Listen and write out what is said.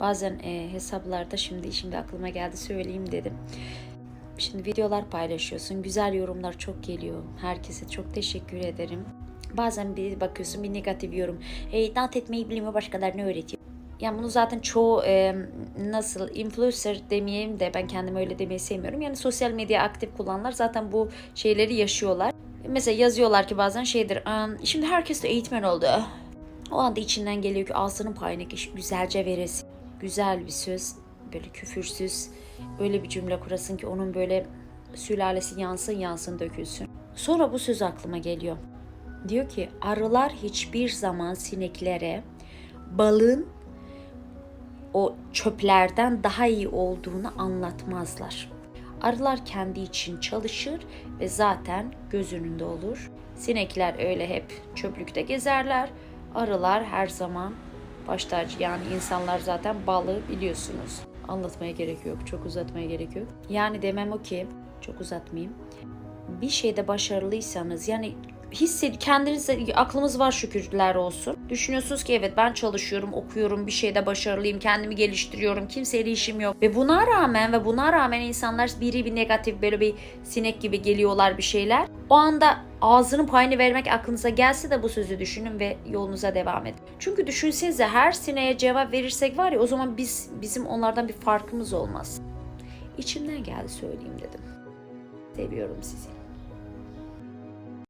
Bazen e, hesaplarda şimdi şimdi aklıma geldi söyleyeyim dedim. Şimdi videolar paylaşıyorsun. Güzel yorumlar çok geliyor. Herkese çok teşekkür ederim. Bazen bir bakıyorsun bir negatif yorum. E, dans etmeyi bilmiyor başkalarına öğretiyor. Yani bunu zaten çoğu e, nasıl influencer demeyeyim de ben kendimi öyle demeyi sevmiyorum. Yani sosyal medya aktif kullananlar zaten bu şeyleri yaşıyorlar. Mesela yazıyorlar ki bazen şeydir. "Am, Şimdi herkes de eğitmen oldu. O anda içinden geliyor ki ağzının payını güzelce veresin. Güzel bir söz, böyle küfürsüz, öyle bir cümle kurasın ki onun böyle sülalesi yansın yansın dökülsün. Sonra bu söz aklıma geliyor. Diyor ki arılar hiçbir zaman sineklere balın o çöplerden daha iyi olduğunu anlatmazlar. Arılar kendi için çalışır ve zaten göz önünde olur. Sinekler öyle hep çöplükte gezerler. Arılar her zaman baş tacı yani insanlar zaten balı biliyorsunuz. Anlatmaya gerek yok, çok uzatmaya gerek yok. Yani demem o ki, çok uzatmayayım. Bir şeyde başarılıysanız yani hissed kendiniz aklımız var şükürler olsun. Düşünüyorsunuz ki evet ben çalışıyorum, okuyorum, bir şeyde başarılıyım, kendimi geliştiriyorum, kimseyle işim yok. Ve buna rağmen ve buna rağmen insanlar biri bir negatif böyle bir sinek gibi geliyorlar bir şeyler. O anda ağzının payını vermek aklınıza gelse de bu sözü düşünün ve yolunuza devam edin. Çünkü düşünsenize her sineğe cevap verirsek var ya o zaman biz bizim onlardan bir farkımız olmaz. İçimden geldi söyleyeyim dedim. Seviyorum sizi.